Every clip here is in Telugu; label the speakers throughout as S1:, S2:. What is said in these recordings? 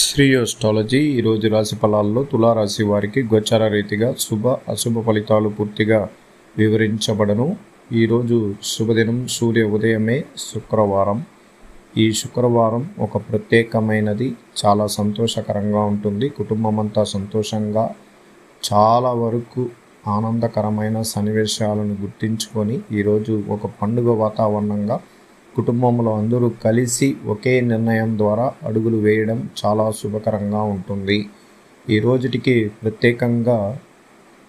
S1: శ్రీ అస్ట్రాలజీ ఈరోజు రాశి ఫలాల్లో తులారాశి వారికి గోచర రీతిగా శుభ అశుభ ఫలితాలు పూర్తిగా వివరించబడను. ఈరోజు శుభదినం సూర్య ఉదయమే శుక్రవారం. ఈ శుక్రవారం ఒక ప్రత్యేకమైనది చాలా సంతోషకరంగా ఉంటుంది. కుటుంబం అంతా సంతోషంగా చాలా వరకు ఆనందకరమైన సన్నివేశాలను గుర్తించుకొని ఈరోజు ఒక పండుగ వాతావరణంగా కుటుంబంలో అందరూ కలిసి ఒకే నిర్ణయం ద్వారా అడుగులు వేయడం చాలా శుభకరంగా ఉంటుంది. ఈ రోజుటికి ప్రత్యేకంగా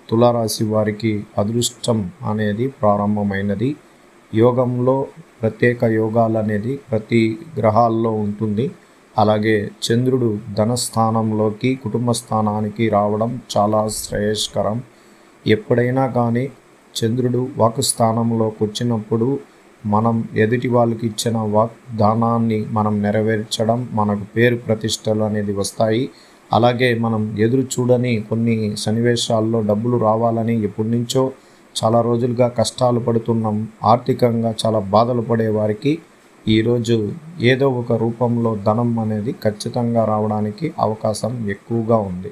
S1: తులారాశి వారికి అదృష్టం అనేది ప్రారంభమైనది. యోగంలో ప్రత్యేక యోగాలు అనేది ప్రతి గ్రహాల్లో ఉంటుంది. అలాగే చంద్రుడు ధనస్థానంలోకి కుటుంబ స్థానానికి రావడం చాలా శ్రేయస్కరం. ఎప్పుడైనా కానీ చంద్రుడు వాక్స్థానంలోకి వచ్చినప్పుడు మనం ఎదుటి వాళ్ళకి ఇచ్చిన వాగ్దానాన్ని మనం నెరవేర్చడం మనకు పేరు ప్రతిష్టలు అనేది వస్తాయి. అలాగే మనం ఎదురు చూడని కొన్ని సన్నివేశాల్లో డబ్బులు రావాలని ఎప్పటి నుంచో చాలా రోజులుగా కష్టాలు పడుతున్నాం. ఆర్థికంగా చాలా బాధలు పడే వారికి ఈరోజు ఏదో ఒక రూపంలో ధనం అనేది ఖచ్చితంగా రావడానికి అవకాశం ఎక్కువగా ఉంది.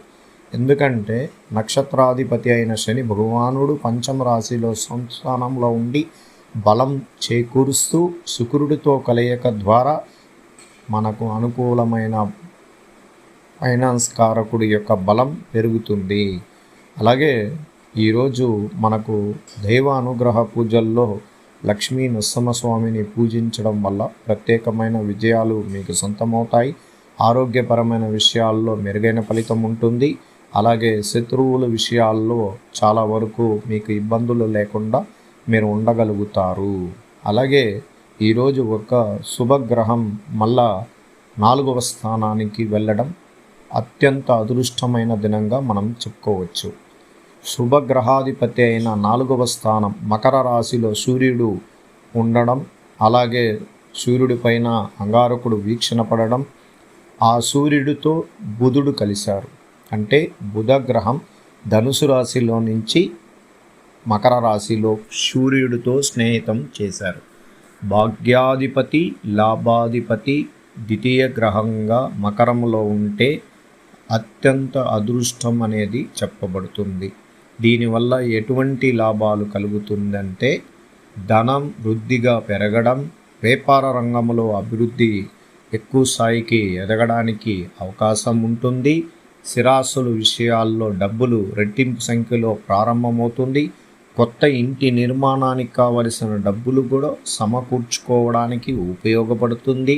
S1: ఎందుకంటే నక్షత్రాధిపతి అయిన శని భగవానుడు పంచమ రాశిలో సంస్థానంలో ఉండి బలం చేకూరుస్తూ శుక్రుడితో కలయిక ద్వారా మనకు అనుకూలమైన ఫైనాన్స్ కారకుడి యొక్క బలం పెరుగుతుంది. అలాగే ఈరోజు మనకు దైవ అనుగ్రహ పూజల్లో లక్ష్మీ నరసింహస్వామిని పూజించడం వల్ల ప్రత్యేకమైన విజయాలు మీకు సొంతమవుతాయి. ఆరోగ్యపరమైన విషయాల్లో మెరుగైన ఫలితం ఉంటుంది. అలాగే శత్రువుల విషయాల్లో చాలా వరకు మీకు ఇబ్బందులు లేకుండా మీరు ఉండగలుగుతారు. అలాగే ఈరోజు ఒక శుభగ్రహం మళ్ళా నాలుగవ స్థానానికి వెళ్ళడం అత్యంత అదృష్టమైన దినంగా మనం చెప్పుకోవచ్చు. శుభగ్రహాధిపతి అయిన నాలుగవ స్థానం మకర రాశిలో సూర్యుడు ఉండడం అలాగే సూర్యుడిపైన అంగారకుడు వీక్షణ పడడం ఆ సూర్యుడితో బుధుడు కలిశారు. అంటే బుధగ్రహం ధనుసు రాశిలో నుంచి మకర రాశిలో సూర్యుడితో స్నేహితం చేశారు. భాగ్యాధిపతి లాభాధిపతి ద్వితీయ గ్రహంగా మకరంలో ఉంటే అత్యంత అదృష్టం అనేది చెప్పబడుతుంది. దీనివల్ల ఎటువంటి లాభాలు కలుగుతుందంటే ధనం వృద్ధిగా పెరగడం వ్యాపార రంగంలో అభివృద్ధి ఎక్కువ స్థాయికి ఎదగడానికి అవకాశం ఉంటుంది. స్థిరాస్తుల విషయాల్లో డబ్బులు రెట్టింపు సంఖ్యలో ప్రారంభమవుతుంది. కొత్త ఇంటి నిర్మాణానికి కావలసిన డబ్బులు కూడా సమకూర్చుకోవడానికి ఉపయోగపడుతుంది.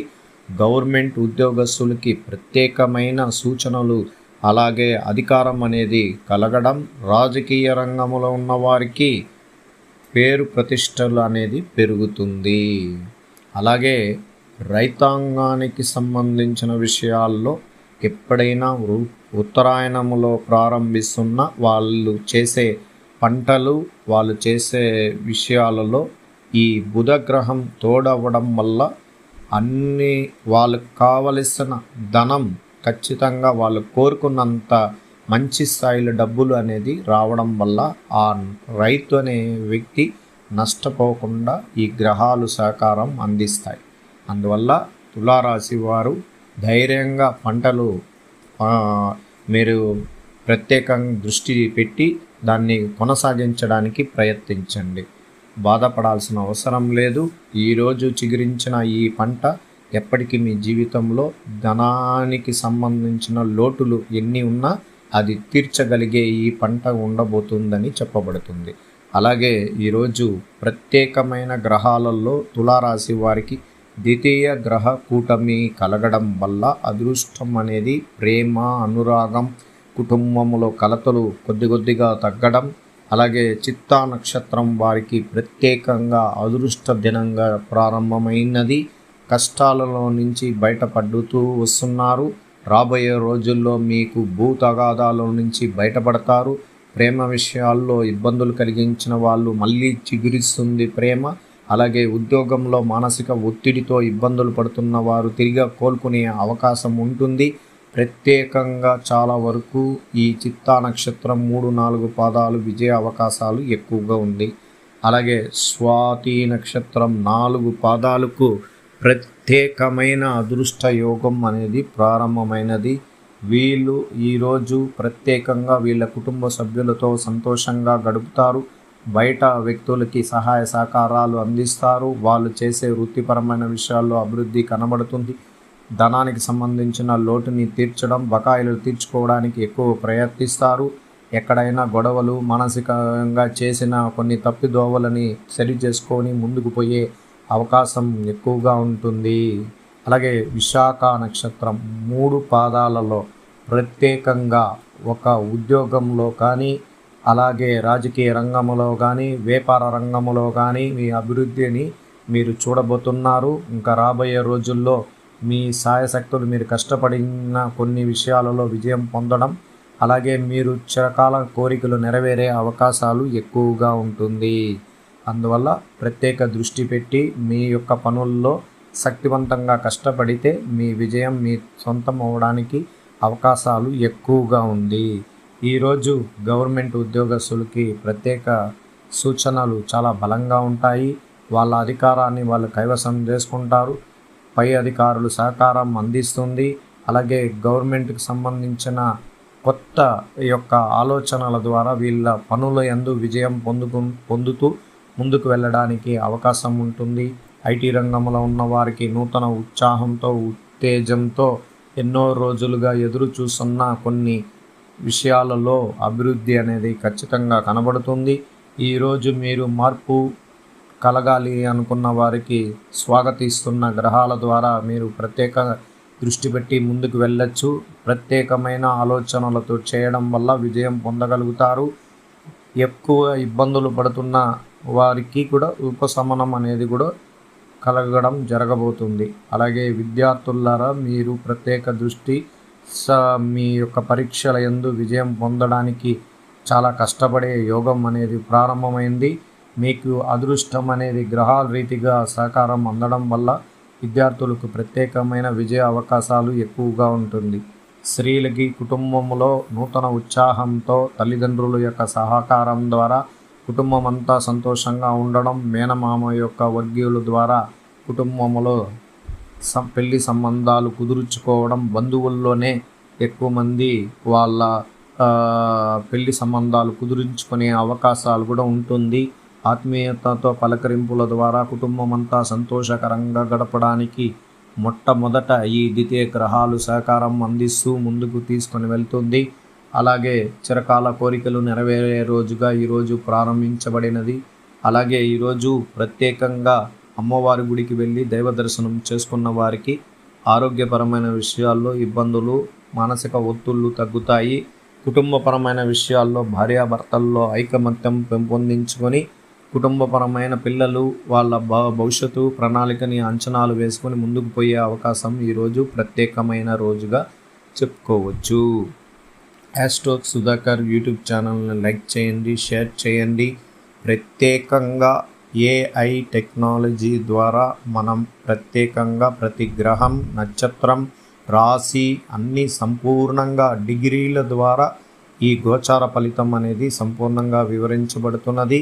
S1: గవర్నమెంట్ ఉద్యోగస్తులకి ప్రత్యేకమైన సూచనలు అలాగే అధికారం అనేది కలగడం రాజకీయ రంగంలో ఉన్నవారికి పేరు ప్రతిష్టలు అనేది పెరుగుతుంది. అలాగే రైతాంగానికి సంబంధించిన విషయాల్లో ఎప్పుడైనా ఉత్తరాయణములో ప్రారంభిస్తున్న వాళ్ళు చేసే పంటలు వాళ్ళు చేసే విషయాలలో ఈ బుధగ్రహం తోడవడం వల్ల అన్ని వాళ్ళకు కావలసిన ధనం ఖచ్చితంగా వాళ్ళు కోరుకున్నంత మంచి స్థాయిలో డబ్బులు అనేది రావడం వల్ల ఆ రైతు అనే వ్యక్తి నష్టపోకుండా ఈ గ్రహాలు సహకారం అందిస్తాయి. అందువల్ల తులారాశి వారు ధైర్యంగా పంటలు మీరు ప్రత్యేకంగా దృష్టి పెట్టి దాన్ని కొనసాగించడానికి ప్రయత్నించండి. బాధపడాల్సిన అవసరం లేదు. ఈరోజు చిగురించిన ఈ పంట ఎప్పటికీ మీ జీవితంలో ధనానికి సంబంధించిన లోటులు ఎన్ని ఉన్నా అది తీర్చగలిగే ఈ పంట ఉండబోతుందని చెప్పబడుతుంది. అలాగే ఈరోజు ప్రత్యేకమైన గ్రహాలలో తులారాశి వారికి ద్వితీయ గ్రహ కూటమి కలగడం వల్ల అదృష్టం అనేది ప్రేమ అనురాగం కుటుంబంలో కలతలు కొద్ది కొద్దిగా తగ్గడం అలాగే చిత్తా నక్షత్రం వారికి ప్రత్యేకంగా అదృష్ట దినంగా ప్రారంభమైనది. కష్టాలలో నుంచి బయటపడుతూ వస్తున్నారు. రాబోయే రోజుల్లో మీకు భూ తగాదాల నుంచి బయటపడతారు. ప్రేమ విషయాల్లో ఇబ్బందులు కలిగించిన వాళ్ళు మళ్ళీ చిగురిస్తుంది ప్రేమ. అలాగే ఉద్యోగంలో మానసిక ఒత్తిడితో ఇబ్బందులు పడుతున్న వారు తిరిగి కోలుకునే అవకాశం ఉంటుంది. ప్రత్యేకంగా చాలా వరకు ఈ చిత్తా నక్షత్రం మూడు నాలుగు పాదాలు విజయ అవకాశాలు ఎక్కువగా ఉంది. అలాగే స్వాతి నక్షత్రం నాలుగు పాదాలకు ప్రత్యేకమైన అదృష్ట యోగం అనేది ప్రారంభమైనది. వీళ్ళు ఈరోజు ప్రత్యేకంగా వీళ్ళ కుటుంబ సభ్యులతో సంతోషంగా గడుపుతారు. బయట వ్యక్తులకి సహాయ సహకారాలు అందిస్తారు. వాళ్ళు చేసే వృత్తిపరమైన విషయాల్లో అభివృద్ధి కనబడుతుంది. ధనానికి సంబంధించిన లోటుని తీర్చడం బకాయిలు తీర్చుకోవడానికి ఎక్కువ ప్రయత్నిస్తారు. ఎక్కడైనా గొడవలు మానసికంగా చేసిన కొన్ని తప్పిదోవలని సరి చేసుకొని ముందుకు పోయే అవకాశం ఎక్కువగా ఉంటుంది. అలాగే విశాఖ నక్షత్రం మూడు పాదాలలో ప్రత్యేకంగా ఒక ఉద్యోగంలో కానీ అలాగే రాజకీయ రంగంలో కానీ వ్యాపార రంగంలో కానీ మీ అభివృద్ధిని మీరు చూడబోతున్నారు. ఇంకా రాబోయే రోజుల్లో మీ సాయశక్తులు మీరు కష్టపడిన కొన్ని విషయాలలో విజయం పొందడం అలాగే మీరు చిరకాల కోరికలు నెరవేరే అవకాశాలు ఎక్కువగా ఉంటుంది. అందువల్ల ప్రత్యేక దృష్టి పెట్టి మీ యొక్క పనుల్లో శక్తివంతంగా కష్టపడితే మీ విజయం మీ సొంతం అవడానికి అవకాశాలు ఎక్కువగా ఉంది. ఈరోజు గవర్నమెంట్ ఉద్యోగస్తులకి ప్రత్యేక సూచనలు చాలా బలంగా ఉంటాయి. వాళ్ళ అధికారాన్ని వాళ్ళు కైవసం చేసుకుంటారు. పై అధికారులు సహకారం అందిస్తుంది. అలాగే గవర్నమెంట్కి సంబంధించిన కొత్త యొక్క ఆలోచనల ద్వారా వీళ్ళ పనుల ఎందు విజయం పొందుకు పొందుతూ ముందుకు వెళ్ళడానికి అవకాశం ఉంటుంది. ఐటీ రంగంలో ఉన్న వారికి నూతన ఉత్సాహంతో ఉత్తేజంతో ఎన్నో రోజులుగా ఎదురు చూస్తున్న కొన్ని విషయాలలో అభివృద్ధి అనేది ఖచ్చితంగా కనబడుతుంది. ఈరోజు మీరు మార్పు కలగాలి అనుకున్న వారికి స్వాగతిస్తున్న గ్రహాల ద్వారా మీరు ప్రత్యేక దృష్టి పెట్టి ముందుకు వెళ్ళచ్చు. ప్రత్యేకమైన ఆలోచనలతో చేయడం వల్ల విజయం పొందగలుగుతారు. ఎక్కువ ఇబ్బందులు పడుతున్న వారికి కూడా ఉపశమనం అనేది కూడా కలగడం జరగబోతుంది. అలాగే విద్యార్థులారా మీరు ప్రత్యేక దృష్టి స మీ యొక్క పరీక్షల ఎందు విజయం పొందడానికి చాలా కష్టపడే యోగం అనేది ప్రారంభమైంది. మీకు అదృష్టం అనేది గ్రహాల రీతిగా సహకారం అందడం వల్ల విద్యార్థులకు ప్రత్యేకమైన విజయ అవకాశాలు ఎక్కువగా ఉంటుంది. స్త్రీలకి కుటుంబంలో నూతన ఉత్సాహంతో తల్లిదండ్రుల యొక్క సహకారం ద్వారా కుటుంబం అంతా సంతోషంగా ఉండడం మేనమామ యొక్క వర్గీయుల ద్వారా కుటుంబంలో పెళ్ళి సంబంధాలు కుదుర్చుకోవడం బంధువుల్లోనే ఎక్కువ మంది వాళ్ళ పెళ్ళి సంబంధాలు కుదుర్చుకునే అవకాశాలు కూడా ఉంటుంది. ఆత్మీయతతో పలకరింపుల ద్వారా కుటుంబమంతా సంతోషకరంగా గడపడానికి మొట్టమొదట ఈ ద్వితీయ గ్రహాలు సహకారం అందిస్తూ ముందుకు తీసుకొని వెళ్తుంది. అలాగే చిరకాల కోరికలు నెరవేరే రోజుగా ఈరోజు ప్రారంభించబడినది. అలాగే ఈరోజు ప్రత్యేకంగా అమ్మవారి గుడికి వెళ్ళి దైవ దర్శనం చేసుకున్న వారికి ఆరోగ్యపరమైన విషయాల్లో ఇబ్బందులు మానసిక ఒత్తుళ్ళు తగ్గుతాయి. కుటుంబపరమైన విషయాల్లో భార్యాభర్తల్లో ఐకమత్యం పెంపొందించుకొని కుటుంబపరమైన పిల్లలు వాళ్ళ భ భవిష్యత్తు ప్రణాళికని అంచనాలు వేసుకొని ముందుకు పోయే అవకాశం ఈరోజు ప్రత్యేకమైన రోజుగా చెప్పుకోవచ్చు. యాస్ట్రోక్ సుధాకర్ యూట్యూబ్ ఛానల్ని లైక్ చేయండి షేర్ చేయండి. ప్రత్యేకంగా ఏఐ టెక్నాలజీ ద్వారా మనం ప్రత్యేకంగా ప్రతి గ్రహం నక్షత్రం రాశి అన్నీ సంపూర్ణంగా డిగ్రీల ద్వారా ఈ గోచార ఫలితం అనేది సంపూర్ణంగా వివరించబడుతున్నది.